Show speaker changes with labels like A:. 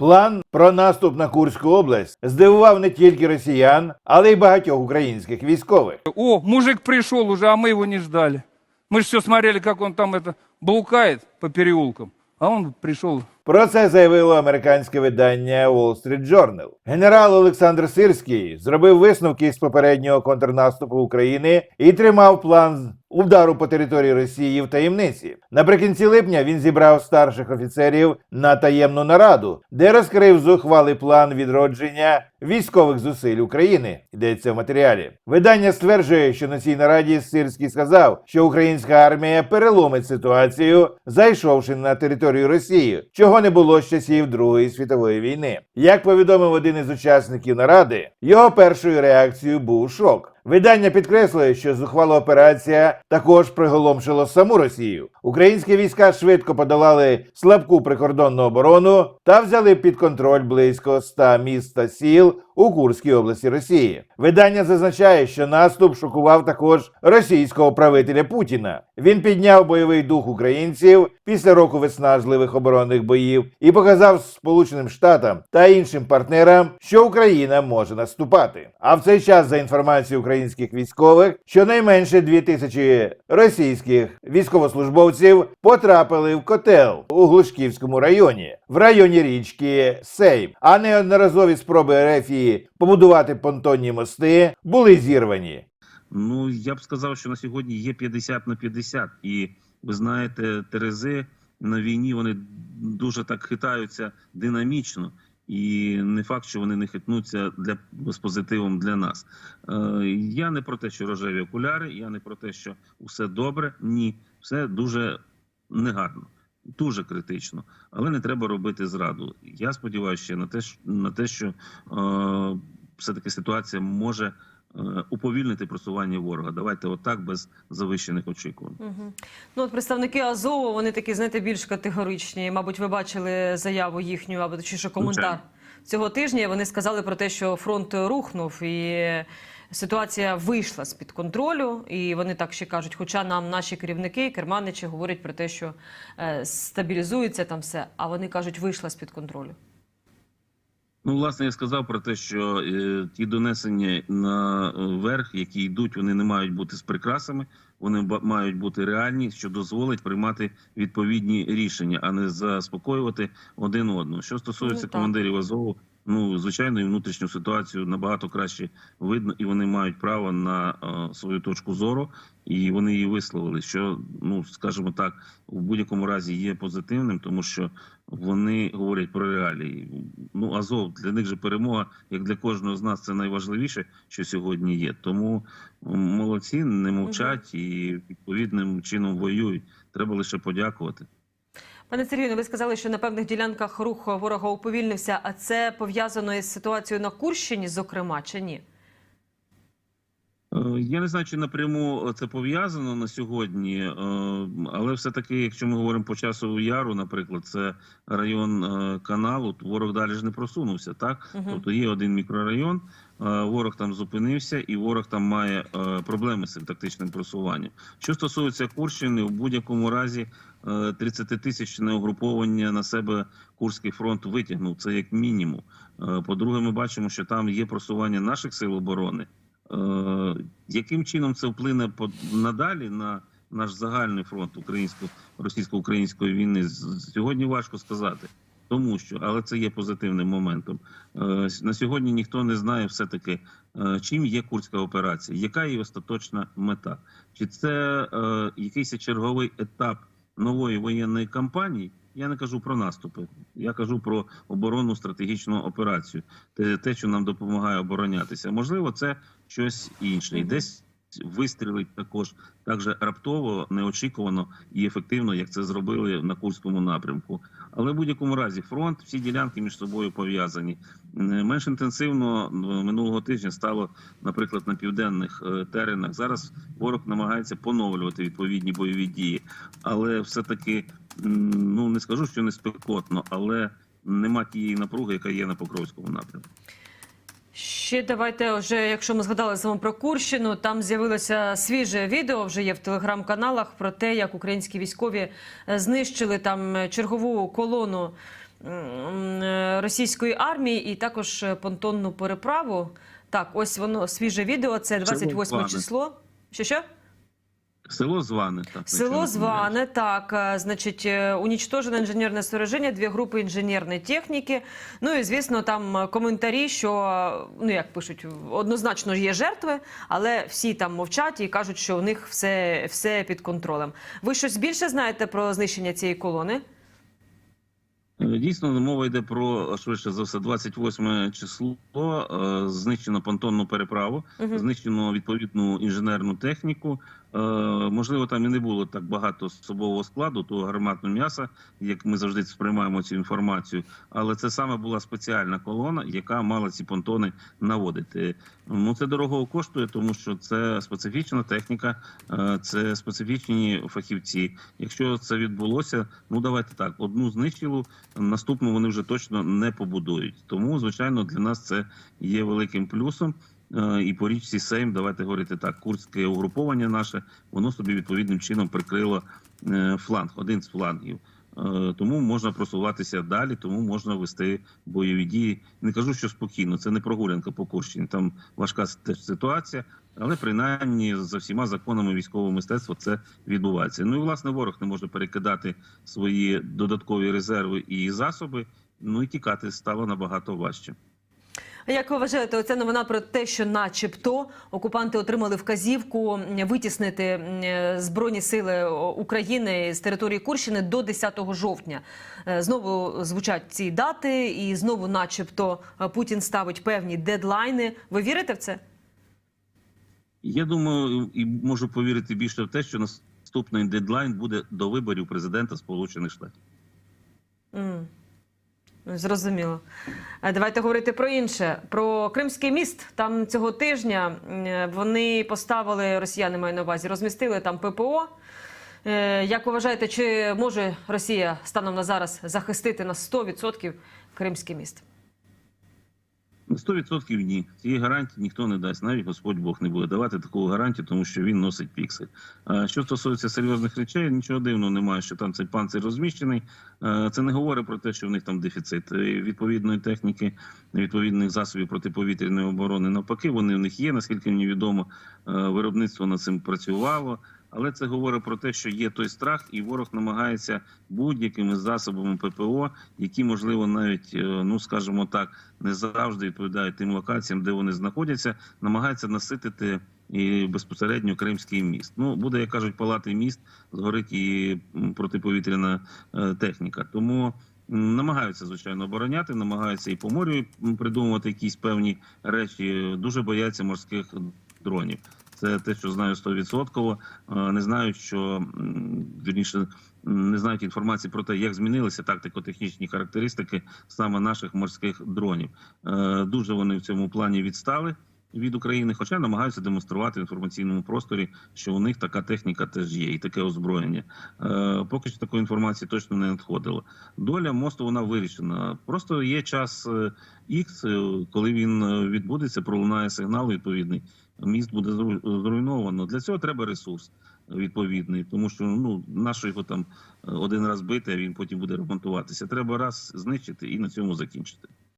A: План про наступ на Курську область здивував не тільки росіян, але й багатьох українських військових.
B: О, мужик пришел уже, а мы его не ждали. Мы же все смотрели, как он там это блукает по переулкам. А он пришел.
A: Про це заявило американське видання Wall Street Journal. Генерал Олександр Сирський зробив висновки з попереднього контрнаступу України і тримав план удару по території Росії в таємниці. Наприкінці липня він зібрав старших офіцерів на таємну нараду, де розкрив зухвалий план відродження військових зусиль України. Йдеться в матеріалі. Видання стверджує, що на цій нараді Сирський сказав, що українська армія переломить ситуацію, зайшовши на територію Росії, чого не було з часів Другої світової війни. Як повідомив один із учасників наради, його першою реакцією був шок. Видання підкреслює, що зухвала операція також приголомшила саму Росію. Українські війська швидко подолали слабку прикордонну оборону та взяли під контроль близько 100 міст та сіл у Курській області Росії. Видання зазначає, що наступ шокував також російського правителя Путіна. Він підняв бойовий дух українців після року виснажливих оборонних боїв і показав Сполученим Штатам та іншим партнерам, що Україна може наступати. А в цей час, за інформацією українських військових, щонайменше 2 тисячі російських військовослужбовців потрапили в котел у Глушківському районі, в районі річки Сейм. А неодноразові спроби Ерефії побудувати понтонні мости були зірвані.
C: Ну я б сказав, що на сьогодні є 50 на 50. І ви знаєте, Терези на війні вони дуже так хитаються динамічно. І не факт, що вони не хитнуться для з позитивом для нас. Е, я не про те, що рожеві окуляри, я не про те, що все добре. Ні, все дуже негарно, дуже критично. Але не треба робити зраду. Я сподіваюся ще на те, що- на те, що е, все таки ситуація може уповільнити просування ворога. Давайте отак без завищених очікувань.
D: Угу. Ну, от представники Азову, вони такі, знаєте, більш категоричні. Мабуть, ви бачили заяву їхню, або точніше коментар
C: Звичайно.
D: цього тижня. Вони сказали про те, що фронт рухнув і ситуація вийшла з під контролю. І вони так ще кажуть, хоча нам наші керівники, керманичі говорять про те, що е, стабілізується там все, а вони кажуть, вийшла з під контролю.
C: Ну, власне, я сказав про те, що е, ті донесення на е, верх, які йдуть, вони не мають бути з прикрасами, вони мають бути реальні, що дозволить приймати відповідні рішення, а не заспокоювати один одного. Що стосується
D: Ну,
C: командирів Азову, ну звичайно, і внутрішню ситуацію набагато краще видно, і вони мають право на е, свою точку зору, і вони її висловили. Що ну скажімо так, в будь-якому разі є позитивним, тому що вони говорять про реалії. Ну Азов для них же перемога, як для кожного з нас, це найважливіше, що сьогодні є. Тому молодці, не мовчать і відповідним чином воюють. Треба лише подякувати.
D: Пане Сергію, ну, ви сказали, що на певних ділянках рух ворога уповільнився, а це пов'язано із ситуацією на Курщині, зокрема, чи ні?
C: Е, Я не знаю, чи напряму це пов'язано на сьогодні, е, але все-таки, якщо ми говоримо по часу яру, наприклад, це район е, каналу, то ворог далі ж не просунувся, так?
D: Мгм.
C: Тобто є один мікрорайон, е, ворог там зупинився, і ворог там має е, проблеми з цим тактичним просуванням. Що стосується Курщини, в будь-якому разі 30-тисячне угруповання на себе Курський фронт витягнув. Це як мінімум. Е, По-друге, ми бачимо, що там є просування наших сил оборони. Е, Яким чином це вплине надалі на наш загальний фронт українсько російсько-української війни? Сьогодні важко сказати, тому що але це є позитивним моментом. Е, На сьогодні ніхто не знає все таки, чим є курська операція, яка її остаточна мета, чи це е, якийсь черговий етап нової воєнної кампанії? Я не кажу про наступи, я кажу про оборонну стратегічну операцію, те, що нам допомагає оборонятися. Можливо, це щось інше. І десь вистрілить також так же раптово, неочікувано і ефективно, як це зробили на Курському напрямку. Але в будь-якому разі фронт, всі ділянки між собою пов'язані. Е, Менш інтенсивно е, минулого тижня стало, наприклад, на південних е, теренах. Зараз ворог намагається поновлювати відповідні бойові дії, але все-таки ну не скажу, що не спекотно, але нема тієї напруги, яка є на Покровському напрямку.
D: Ще давайте, вже якщо ми згадали саме про Курщину, там з'явилося свіже відео, вже є в телеграм-каналах про те, як українські військові е, знищили там чергову колону е, російської армії і також понтонну переправу. Так, ось воно свіже відео. Це 28
C: Зване.
D: число. Що що?
C: Село Зване. Так,
D: Село Зване, так, е, значить, е, уничтожено інженерне сооруження, дві групи інженерної техніки. Ну і звісно, там е, коментарі, що ну як пишуть, однозначно є жертви, але всі там мовчать і кажуть, що у них все, все під контролем. Ви щось більше знаєте про знищення цієї колони?
C: Дійсно, мова йде про швидше за все 28 число. Знищено понтонну переправу,
D: Мгм.
C: знищено відповідну інженерну техніку. Е, Можливо, там і не було так багато особового складу, того гарматного м'яса, як ми завжди сприймаємо цю інформацію. Але це саме була спеціальна колона, яка мала ці понтони наводити. Ну це дорого коштує, тому що це специфічна техніка, е, це специфічні фахівці. Якщо це відбулося, ну давайте так: одну знищилу, наступну вони вже точно не побудують. Тому, звичайно, для нас це є великим плюсом. Е, І по річці Сейм, давайте говорити так, курське угруповання наше, воно собі відповідним чином прикрило е, фланг, один з флангів. Е, Тому можна просуватися далі, тому можна вести бойові дії. Не кажу, що спокійно, це не прогулянка по Курщині. Там важка теж ситуація, але принаймні за всіма законами військового мистецтва це відбувається. Ну і власне ворог не може перекидати свої додаткові резерви і засоби. Ну і тікати стало набагато важче.
D: Як ви вважаєте, оця новина про те, що, начебто, окупанти отримали вказівку витіснити е, збройні сили України з території Курщини до 10 жовтня? Е, Знову звучать ці дати, і знову, начебто, е, Путін ставить певні дедлайни. Ви вірите в це?
C: Я думаю, і можу повірити більше в те, що наступний дедлайн буде до виборів президента Сполучених Штатів.
D: Зрозуміло. Е, Давайте говорити про інше. Про Кримський міст. Там цього тижня вони поставили, росіяни маю на увазі, розмістили там ППО. Е, Як ви вважаєте, чи може Росія станом на зараз захистити на 100% Кримський міст?
C: На 100% ні. Цієї гарантії ніхто не дасть. Навіть Господь Бог не буде давати таку гарантію, тому що він носить піксель. Що стосується серйозних речей, нічого дивного немає, що там цей панцир розміщений. Це не говорить про те, що в них там дефіцит е, відповідної техніки, відповідних засобів протиповітряної оборони. Навпаки, вони в них є. Наскільки мені відомо, виробництво над цим працювало. Але це говорить про те, що є той страх, і ворог намагається будь-якими засобами ППО, які можливо навіть е, ну скажімо так, не завжди відповідають тим локаціям, де вони знаходяться, намагається наситити і безпосередньо Кримський міст. Ну буде, як кажуть, палати міст, згорить і протиповітряна е, техніка. Тому намагаються звичайно обороняти, намагаються і по морю придумувати якісь певні речі. Дуже бояться морських дронів. Це те, що знаю 100%. Е, Не знаю, що вірніше не знають інформації про те, як змінилися тактико-технічні характеристики саме наших морських дронів. Е, Дуже вони в цьому плані відстали від України, хоча намагаються демонструвати в інформаційному просторі, що у них така техніка теж є, і таке озброєння. Е, Поки що такої інформації точно не надходило. Доля мосту вона вирішена. Просто є час Х, коли він відбудеться, пролунає сигнал відповідний. Міст буде зру- зруйновано. Для цього треба ресурс відповідний, тому що ну нащо його там е, один раз бити, а він потім буде ремонтуватися. Треба раз знищити і на цьому закінчити.